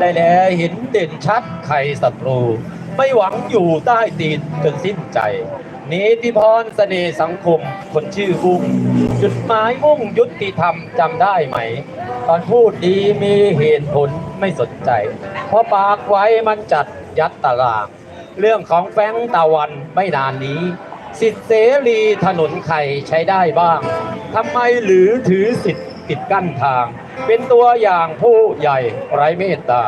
ได้แลเห็นเด่นชัดใครศัตรู ไม่หวังอยู่ใต้ตีนจนสิ้นใจนิติพรเสน่ห์สังคมคนชื่อบุ้งจุดหมายมุ่งยุติธรรมจำได้ไหม ตอนพูดดีมีเหตุผลไม่สนใจ เพราะปากไว้มันจัดยัดตาราง เรื่องของแฟงตะวันไม่นานนี้ สิทธิเสรีถนนใครใช้ได้บ้างทำไมหรือถือสิทธิ์ปิดกั้นทาง เป็นตัวอย่างผู้ใหญ่ไร้เมตตา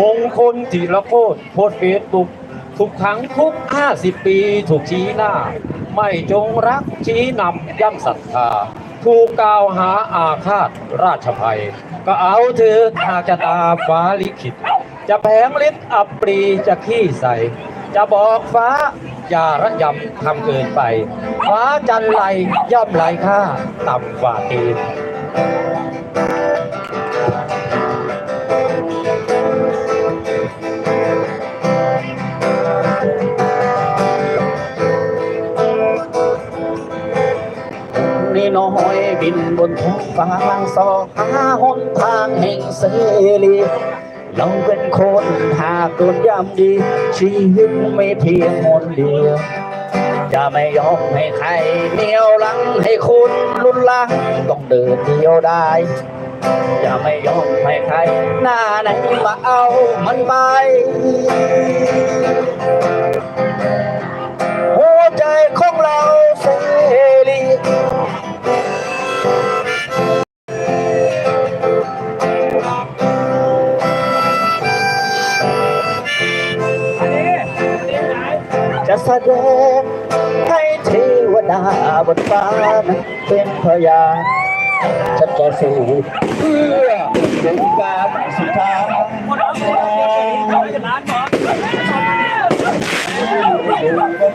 มงคลธีรโคตรโพสเฟซบุ๊กถูกขังคุก 50 ปีถูกชี้หน้า ไม่จงรักชี้นำย่ำศรัทธาถูกกล่าวหาอาฆาตราชภัย ก็เอาเถอหากจะตาฟ้าลิขิต จะแผงฤทธิ์อับปรีจะขี้ใส จะบอกฟ้าอย่าระยำทำเกินไป ฟ้าจันไรย่อมไรค่าต่ำกว่าตีน นี่น้อยบินบนท้องฟ้าสอหาหนทางแห่งเสรีเราเป็นคนหากโดนย่ำดี ชีวิตไม่เพียงหนเดียว จะไม่ยอมให้ใครเหนียวหลังให้คุณรุนลังต้องเดินเดียวได้จะไม่ยอมให้ใคร หน้าไหนมาเอามันไป แสดงให้เทวดาบนฟ้านั้นเป็นพยานฉันจะสู้เพื่อเป็นการสุดท้ายจะ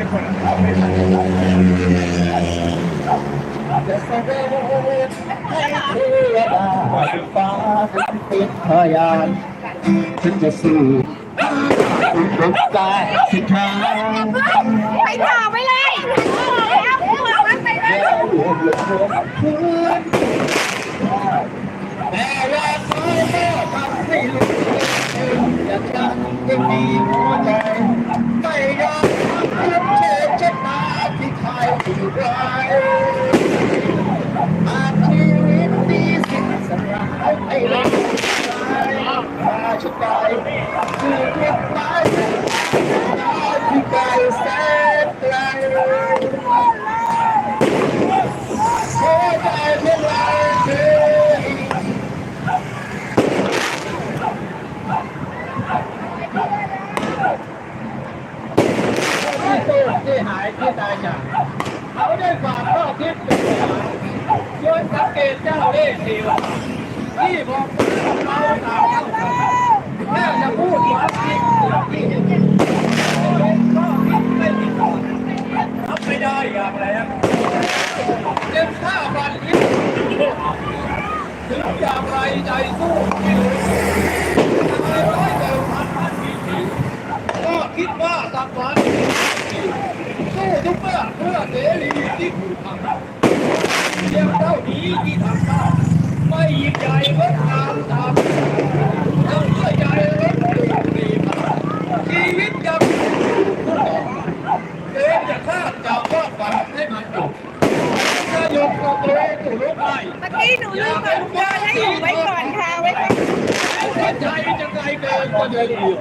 ทวดาบนฟ้านั้นเป็นพยานฉันจะสู้เป็นการสุดท้ายไปต่อไปเลยแล้วไปเลยแล้วรวมรวมเพื่อนแต่ว่าเธอก็ทำให้ลูกอยากจะยังมีหัวใจไม่ยอมรับเชื่อชะตาที่ใครที่ร้ายอาจชีวิตดีสิ้นสลายให้เราตายมาชุดใดคือเพียงตายที่ไกลแสนไกล หัวใจพวกเราคือ ที่หายที่ตายจากเขาได้ฝากข้อคิดเป็นอย่างโดยสังเกตเจ้าเล่ห์สิวที่บอกเราตามเข้าใจแค่จะพูดความจริงที่เห็นเป็นข้อคิดไม่ผิดพลาดทำไม่ได้อย่างแรงเต็มท่าบันทิตถึงอย่างไรใจสู้ไม่รู้ทำไมร้อยเดิมพันพันปีผีก็คิดว่าสักวัน พื่อเพื่อเสรีที่ถูกทำเพียงเท่านี้ที่ทำได้ไม่ยิ่งใหญ่งดงามตามต้องเพื่อใหญ่ลดดีมาชีวิตยังผู้ต่อเดินจะฆ่าจะว่าฝันให้มันจบจะยกกับตัวเองถูลุกไปเมื่อกี้หนูลืมกดอุปกรณ์ให้อยู่ไว้ก่อนค่ะไว้ก่อนใจจะไกลเกินกว่าเดินเดียว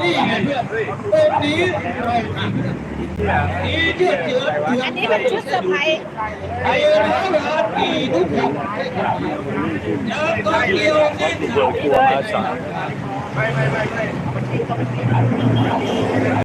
นี่ไงเพื่อนตรงนี้เราทำดีเชื่ อันนี้เป็นชุดเซอร์ไพรส์ไอ้ร้อยล้านดีทุกคนเจอก็เดียวสิ้นกลัวอาสา